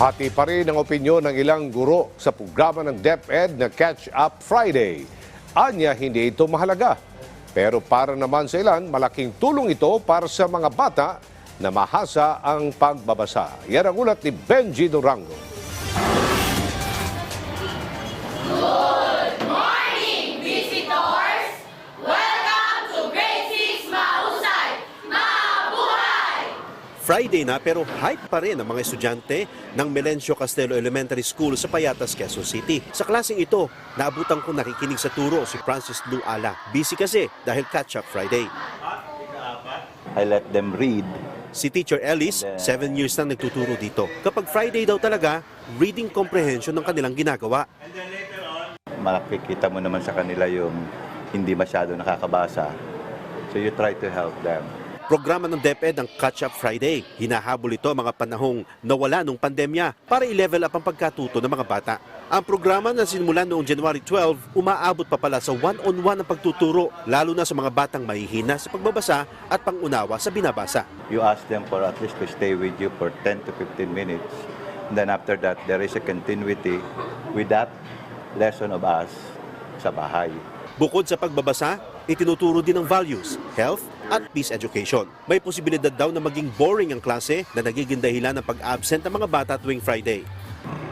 Hati pa rin ang opinyon ng ilang guro sa programa ng DepEd na Catch Up Friday. Anya, hindi ito mahalaga. Pero para naman sa ilan, malaking tulong ito para sa mga bata na mahasa ang pagbabasa. Yan ang ulat ni Benji Durango. Friday na pero hype pa rin ang mga estudyante ng Melencio Castelo Elementary School sa Payatas, Quezon City. Sa klaseng ito, naabutan ko nakikinig sa turo si Francis Lou Ala. Busy kasi dahil catch-up Friday. I let them read. Si Teacher Ellis, 7 years na nagtuturo dito. Kapag Friday daw talaga, reading comprehension ng kanilang ginagawa. Makikita mo naman sa kanila yung hindi masyado nakakabasa. So you try to help them. Programa ng DepEd ang Catch Up Friday. Hinahabol ito mga panahong nawala nung pandemya para i-level up ang pagkatuto ng mga bata. Ang programa na sinimula noong January 12, umaabot pa pala sa one-on-one ang pagtuturo, lalo na sa mga batang mahihina sa pagbabasa at pangunawa sa binabasa. You ask them for at least to stay with you for 10 to 15 minutes. And then after that, there is a continuity with that lesson of us sa bahay. Bukod sa pagbabasa, itinuturo din ang values, health, at peace education. May posibilidad daw na maging boring ang klase na nagiging dahilan ng pag-absent ng mga bata tuwing Friday.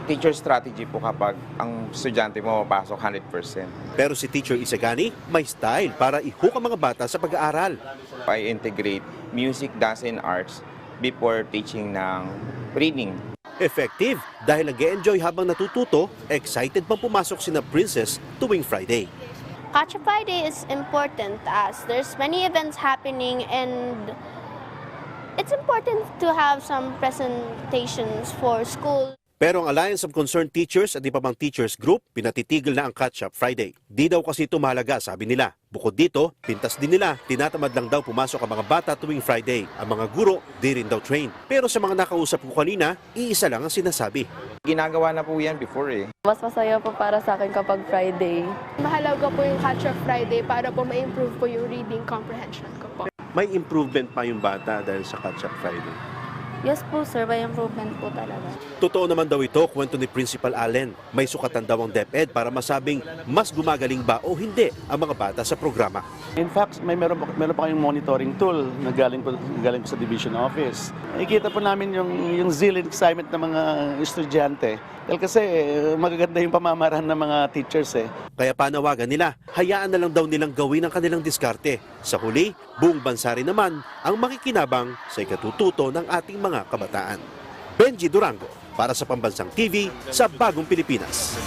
teacher strategy po kapag ang estudyante mo mapasok 100%. Pero si Teacher Isagani may style para i-hook ang mga bata sa pag-aaral. I integrate music, dance, and arts before teaching ng reading. Effective dahil nag enjoy habang natututo, excited pang pumasok sina Princess tuwing Friday. Up Friday is important as there's many events happening and it's important to have some presentations for school. Pero ang Alliance of Concerned Teachers at iba pang teachers group, pinatitigil na ang Catch Up Friday. Di daw kasi ito mahalaga, sabi nila. Bukod dito, pintas din nila, tinatamad lang daw pumasok ang mga bata tuwing Friday. Ang mga guro, di rin daw train. Pero sa mga nakausap ko kanina, iisa lang ang sinasabi. Ginagawa na po yan before eh. Mas masaya po para sa akin kapag Friday. Mahalaga po yung Catch Up Friday para po ma-improve po yung reading comprehension ko po. May improvement pa yung bata dahil sa Catch Up Friday. Yes po sir, may improvement po talaga. Totoo naman daw ito, kwento ni Principal Allen. May sukatan daw ang DepEd para masabing mas gumagaling ba o hindi ang mga bata sa programa. In fact, may meron, pa- meron pa kayong monitoring tool na galing po, galing po sa division office. Nakikita po namin yung, yung zeal and excitement ng mga estudyante. Dahil kasi eh, magaganda yung pamamaraan ng mga teachers eh. Kaya panawagan nila, hayaan na lang daw nilang gawin ang kanilang diskarte. Sa huli, buong bansa rin naman ang makikinabang sa ikatututo ng ating mga kabataan. Benji Durango, para sa Pambansang TV sa Bagong Pilipinas.